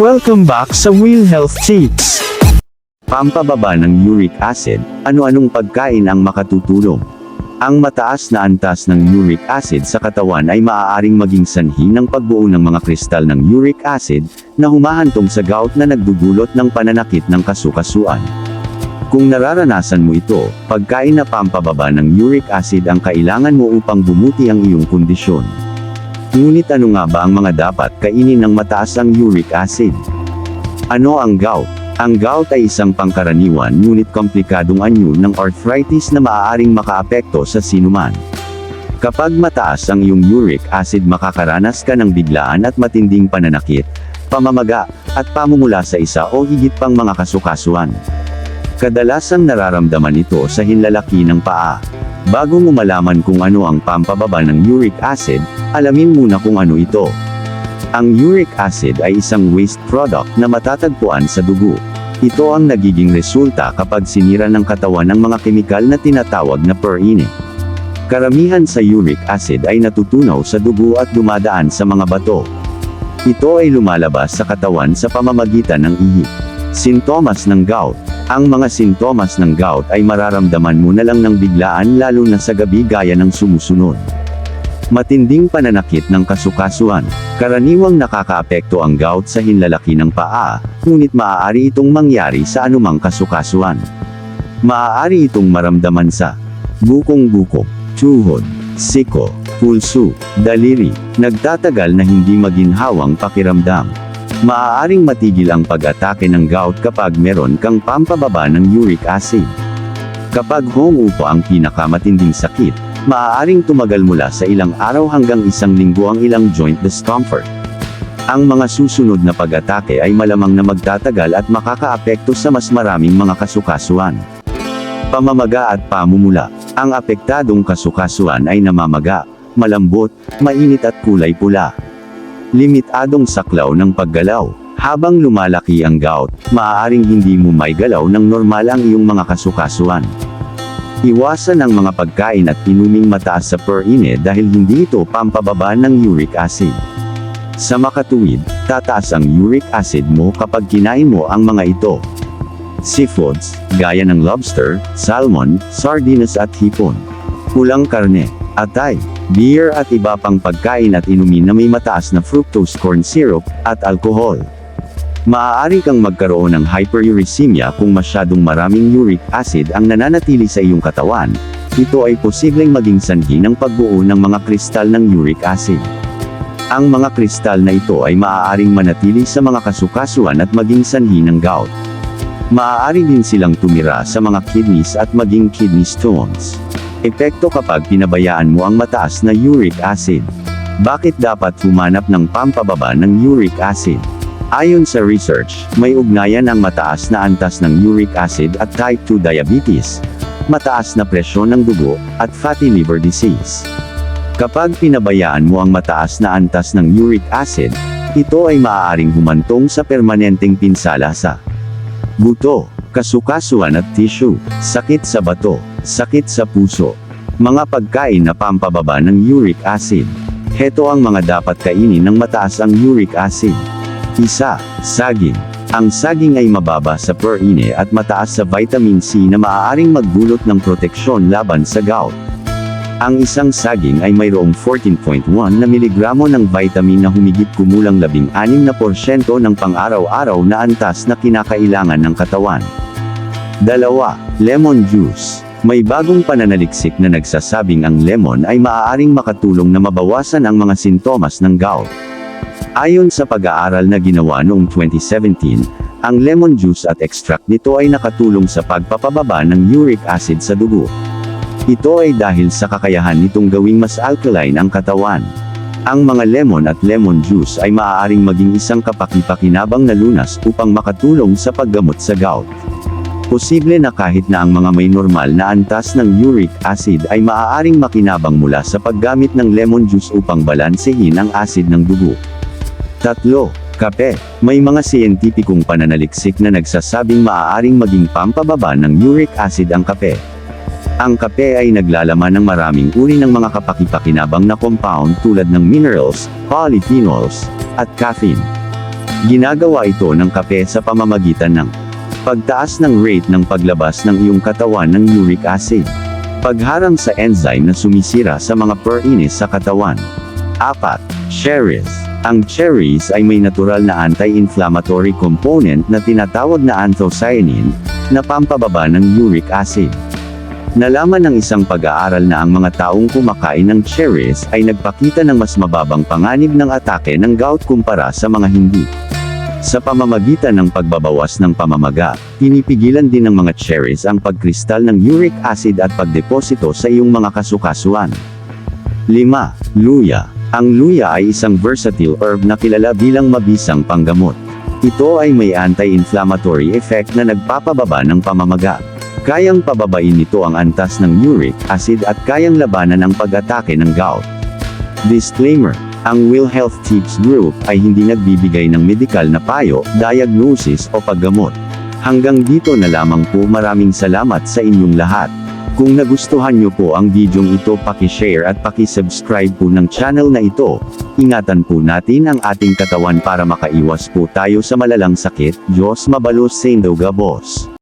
Welcome back sa Wheel Health Tips. Pampababa ng uric acid, ano-anong pagkain ang makatutulong? Ang mataas na antas ng uric acid sa katawan ay maaaring maging sanhi ng pagbuo ng mga kristal ng uric acid na humahantong sa gout na nagdudulot ng pananakit ng kasukasuan. Kung nararanasan mo ito, pagkain na pampababa ng uric acid ang kailangan mo upang bumuti ang iyong kondisyon. Ngunit ano nga ba ang mga dapat kainin ng mataas ang uric acid? Ano ang gout? Ang gout ay isang pangkaraniwan ngunit komplikadong anyo ng arthritis na maaaring makaapekto sa sinuman. Kapag mataas ang iyong uric acid makakaranas ka ng biglaan at matinding pananakit, pamamaga, at pamumula sa isa o higit pang mga kasukasuan. Kadalasang nararamdaman ito sa hinlalaki ng paa. Bago mo malaman kung ano ang pampababa ng uric acid, alamin muna kung ano ito. Ang uric acid ay isang waste product na matatagpuan sa dugo. Ito ang nagiging resulta kapag sinira ng katawan ng mga kemikal na tinatawag na purine. Karamihan sa uric acid ay natutunaw sa dugo at dumadaan sa mga bato. Ito ay lumalabas sa katawan sa pamamagitan ng ihi. Sintomas ng gout. Ang mga sintomas ng gout ay mararamdaman mo na lang ng biglaan lalo na sa gabi gaya ng sumusunod. Matinding pananakit ng kasukasuan. Karaniwang nakakaapekto ang gout sa hinlalaki ng paa, ngunit maaari itong mangyari sa anumang kasukasuan. Maaari itong maramdaman sa bukong-buko, tuhod, siko, pulso, daliri, nagtatagal na hindi maginhawang pakiramdam. Maaaring matigil ang pag-atake ng gout kapag meron kang pampababa ng uric acid. Kapag humuupo ang pinakamatinding sakit, maaaring tumagal mula sa ilang araw hanggang isang linggo ang ilang joint discomfort. Ang mga susunod na pag-atake ay malamang na magtatagal at makakaapekto sa mas maraming mga kasukasuan. Pamamaga at pamumula. Ang apektadong kasukasuan ay namamaga, malambot, mainit at kulay pula. Limitadong saklaw ng paggalaw. Habang lumalaki ang gout, maaaring hindi mo may galaw ng normal ang iyong mga kasukasuan. Iwasan ang mga pagkain at inuming mataas sa purine dahil hindi ito pampababa ng uric acid. Sa makatuwid, tataas ang uric acid mo kapag kinain mo ang mga ito. Seafoods, gaya ng lobster, salmon, sardinas at hipon. Pulang karne, atay, beer at iba pang pagkain at inumin na may mataas na fructose corn syrup, at alcohol. Maaari kang magkaroon ng hyperuricemia kung masyadong maraming uric acid ang nananatili sa iyong katawan. Ito ay posibleng maging sanhi ng pagbuo ng mga kristal ng uric acid. Ang mga kristal na ito ay maaaring manatili sa mga kasukasuan at maging sanhi ng gout. Maaari din silang tumira sa mga kidneys at maging kidney stones. Epekto kapag pinabayaan mo ang mataas na uric acid. Bakit dapat humanap ng pampababa ng uric acid? Ayon sa research, may ugnayan ang mataas na antas ng uric acid at type 2 diabetes, mataas na presyon ng dugo, at fatty liver disease. Kapag pinabayaan mo ang mataas na antas ng uric acid, ito ay maaaring humantong sa permanenteng pinsala sa buto, kasukasuan at tissue, sakit sa bato, sakit sa puso, mga pagkain na pampababa ng uric acid. Heto ang mga dapat kainin ng mataas ang uric acid. Isa, saging. Ang saging ay mababa sa purine at mataas sa vitamin C na maaaring magdulot ng proteksyon laban sa gout. Ang isang saging ay mayroong 14.1 na miligramo ng vitamin na humigit kumulang 16 na porsyento ng pang-araw-araw na antas na kinakailangan ng katawan. Dalawa, lemon juice. May bagong pananaliksik na nagsasabing ang lemon ay maaaring makatulong na mabawasan ang mga sintomas ng gout. Ayon sa pag-aaral na ginawa noong 2017, ang lemon juice at extract nito ay nakatulong sa pagpapababa ng uric acid sa dugo. Ito ay dahil sa kakayahan nitong gawing mas alkaline ang katawan. Ang mga lemon at lemon juice ay maaaring maging isang kapaki-pakinabang na lunas upang makatulong sa paggamot sa gout. Posible na kahit na ang mga may normal na antas ng uric acid ay maaaring makinabang mula sa paggamit ng lemon juice upang balansehin ang acid ng dugo. Tatlo, kape. May mga siyentipikong pananaliksik na nagsasabing maaaring maging pampababa ng uric acid ang kape. Ang kape ay naglalaman ng maraming uri ng mga kapakipakinabang na compound tulad ng minerals, polyphenols, at caffeine. Ginagawa ito ng kape sa pamamagitan ng pagtaas ng rate ng paglabas ng iyong katawan ng uric acid. Pagharang sa enzyme na sumisira sa mga proteins sa katawan. 4. Cherries. Ang cherries ay may natural na anti-inflammatory component na tinatawag na anthocyanin, na pampababa ng uric acid. Nalaman ng isang pag-aaral na ang mga taong kumakain ng cherries ay nagpakita ng mas mababang panganib ng atake ng gout kumpara sa mga hindi. Sa pamamagitan ng pagbabawas ng pamamaga, pinipigilan din ng mga cherries ang pagkristal ng uric acid at pagdeposito sa iyong mga kasukasuan. 5. Luya. Ang luya ay isang versatile herb na kilala bilang mabisang panggamot. Ito ay may anti-inflammatory effect na nagpapababa ng pamamaga. Kayang pababain nito ang antas ng uric acid at kayang labanan ang pag-atake ng gout. Disclaimer. Ang Will Health Tips Group ay hindi nagbibigay ng medikal na payo, diagnosis o paggamot. Hanggang dito na lamang po maraming salamat sa inyong lahat. Kung nagustuhan nyo po ang videong ito pakishare at pakisubscribe po ng channel na ito. Ingatan po natin ang ating katawan para makaiwas po tayo sa malalang sakit. Diyos mabalos sa Gabos.